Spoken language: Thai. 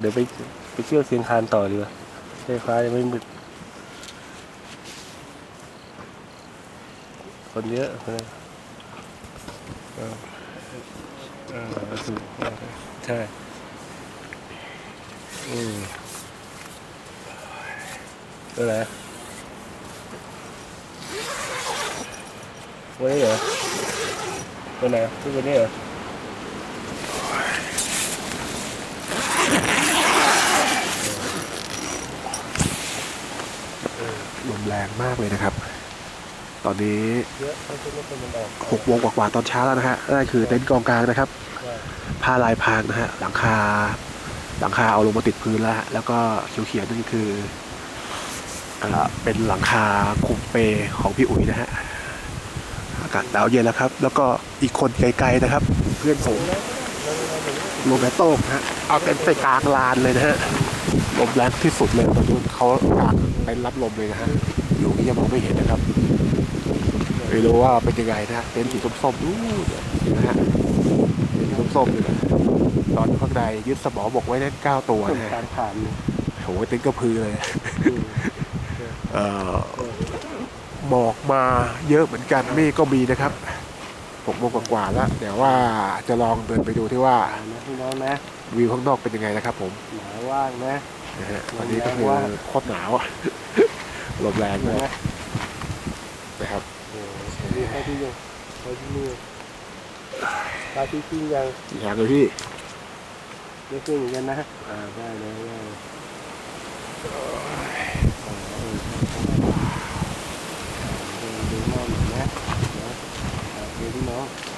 เดี๋ยวไปไปเที่ยวเชียงคานต่อดีกว่าไฟฟ้ายังไม่มืดคนเยอะคนนั้นเออเออถูกใช่อืมตัวไหนวันนี้เหรอตัวไหนตัวนี้เหรอ ลมแรงมากเลยนะครับ ตอนนี้เยอะไม่ใช่ไม่เป็นมันออกหกโมงกว่าๆตอนเช้าแล้วนะฮะนั่นคือเต็นท์กองกลางนะครับว่าผ้าลายพรางนะฮะหลังคา หลังคาเอาลงมาติดพื้นแล้วฮะแล้วก็เขียวๆนั่นคือเอ่อเป็นหลังคาคุมเปของพี่อุ๋ยนะฮะอากาศหนาวเย็นแล้วครับ แล้วก็อีกคนไกลๆนะครับ เพื่อนผมลมแม่โต้งนะฮะเอาเต็นท์ไปกลางลานเลยนะฮะ ลมแรงที่สุดเลยตอนนี้เขากางเต็นท์รับลมเลยนะฮะอยู่ที่ยังมองไม่เห็นนะครับไม่รู้ว่าเป็นยังไงนะฮะเต็นท์สีส้มๆนู่นนะฮะเต็นท์สีส้มๆเลยนะตอนข้างในยึดสมองบอกไว้ได้เก้าตัวต้นนะฮะการผ่านเนี่ยโอ้โหเต็นท์กระพือเลยอืมเอ่อหมอกมาเยอะเหมือนกันเมฆก็มีนะครับ หกโมงกว่าๆแล้ว เดี๋ยวว่าจะลองเดินไปดูที่ว่าผ่านนะพี่น้องนะวิวข้างนอกเป็นยังไงนะครับผมหนาว่างนะนะฮะตอนนี้ก็คือโคตรหนาวอะลมแรงเลยนะนะครับโอ้โหนี่ให้ที่ยังให้ที่นี่ตาที่กิ้งยังอีกอย่างเลยพี่ไม่ขึ้นเหมือนกันนะอ่าได้เลยได้เลยอ่าเออ ดูหน้าห